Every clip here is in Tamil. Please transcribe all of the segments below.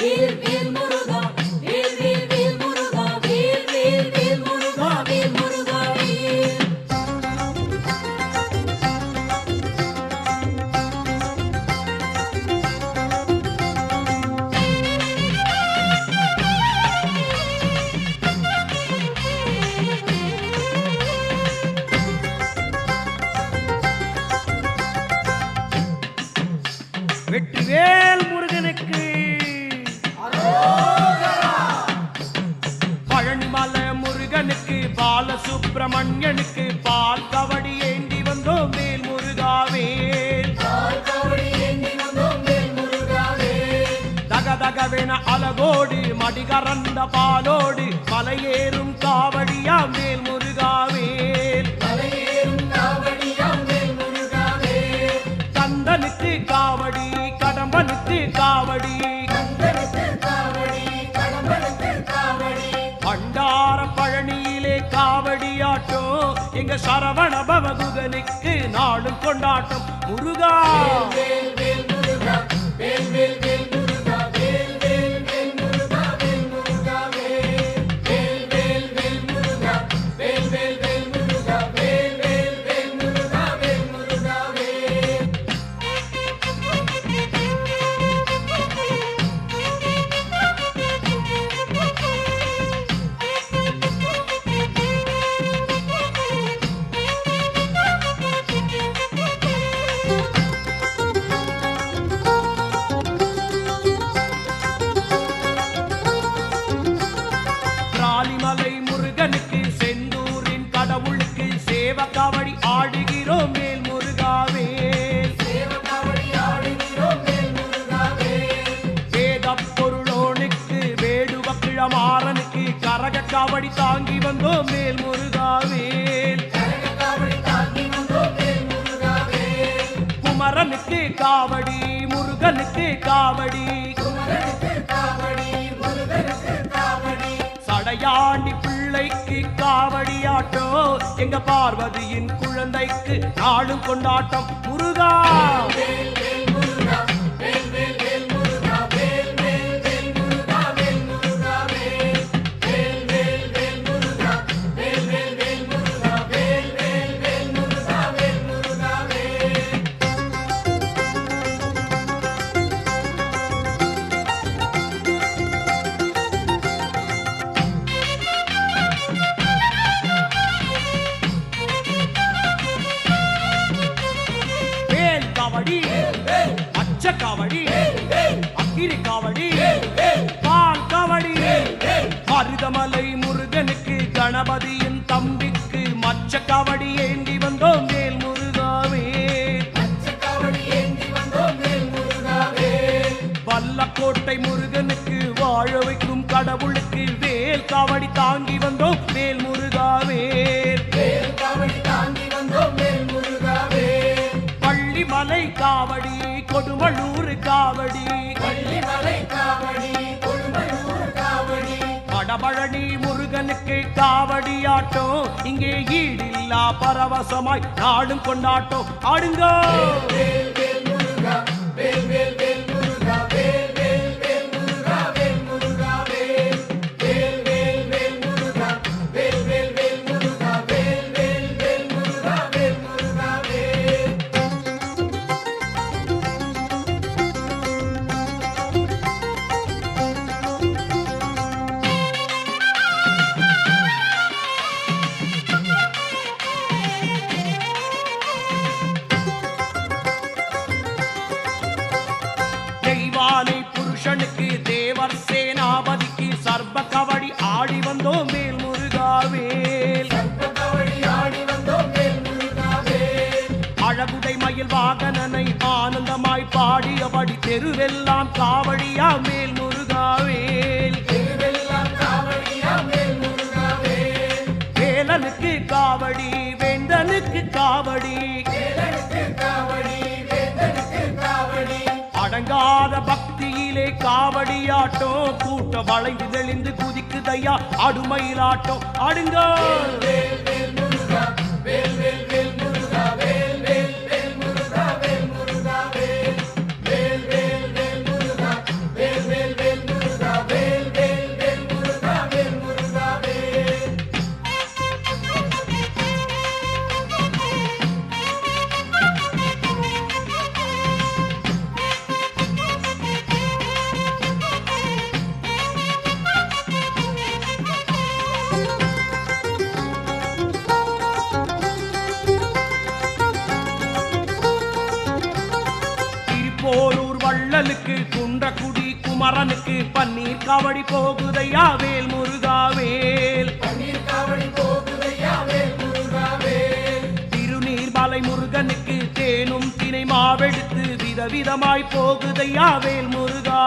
வேல் தக தகவென அலகோடு மடிகரந்த பாலோடு மலையேறும் காவடியா மேல் முருகாவேல் கந்தனுக்கு காவடி கடம்பனுக்கு காவடி. பண்டார பழனியிலே காவடியாட்டம் எங்க சரவண பவகுகனுக்கு நாடும் கொண்டாட்டம். முருகா! ராலிமலை கிழமாறனுக்கு கரக காவடி தாங்கி வந்தோம் மேல் முருகாவேல் குமரனுக்கு காவடி முருகனுக்கு காவடி. சடையாண்டி பிள்ளைக்கு காவடியாட்டோ எங்க பார்வதியின் குழந்தைக்கு நாளும் கொண்டாட்டம். முருகா! வல்லக்கோட்டை முருகனுக்கு வாழ வைக்கும் கடவுளுக்கு வேல் காவடி தாங்கி வந்தோம். வேல் முருகாவேல் பள்ளிமலை காவடி கொடுமளூர் காவடி. வடபழனி முருகனுக்கு காவடியாட்டம் இங்கே ஈடில்லா பரவசமாய் நாடும் கொண்டாட்டம். ஆடுங்க. தெய்வானை புருஷனுக்கு தேவர் சேனாபதிக்கு சர்ப கவடி ஆடி வந்தோம் மேல் முருகாவேல் அழகுடை மயில் வாகனனை ஆனந்தமாய் பாடியபடி தெருவெல்லாம் காவடியா மேல் முருகாவேல் வேலனுக்கு காவடி வேந்தனுக்கு காவடி அடங்காத பக்தியிலே காவடியாட்டம் கூட்ட வளைந்து தெளிந்து குதிக்குதையா அடுமயிலாட்டம் அடுங்க குண்டலுக்கு குன்றக்குடி குமரனுக்கு பன்னீர் காவடி போகுதையா வேல் முருகா வேல். திருநீர்மலை முருகனுக்கு தேனும் தினை மாவெடுத்து விதவிதமாய் போகுதையா வேல் முருகா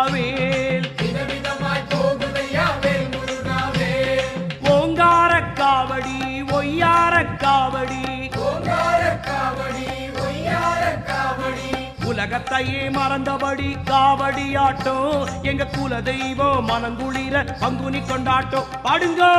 உலகத்தையே மறந்தபடி காவடி ஆட்டம் எங்க குல தெய்வம் மனங்குளிர பங்குனி கொண்டாட்டம். பாடுங்கோ!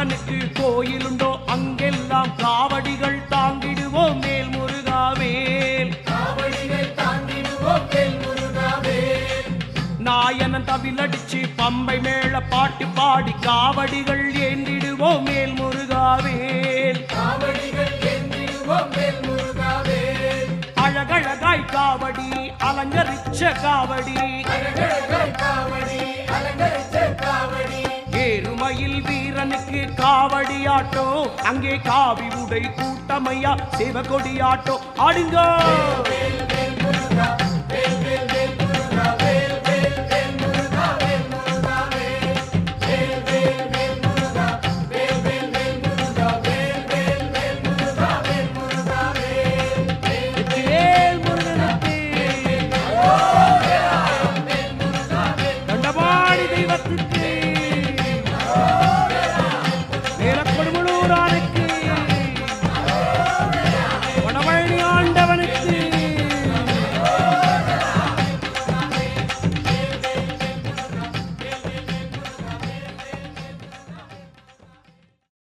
குமரனுக்கு கோயிலுண்டோ அங்கெல்லாம் காவடிகள் தாங்கிடுவோம் மேல் முருகா வேல் நாயனன் தவிலடிச்சு பம்பை மேல பாட்டு பாடி காவடிகள் ஏந்திடுவோம் மேல் முருகாவேல் அழகழகாய் காவடி அலங்கரிச்ச காவடி. காவடியாட்டோ அங்கே காவி உடை கூட்டமையா சிவகொடியாட்டோ ஆடுங்க.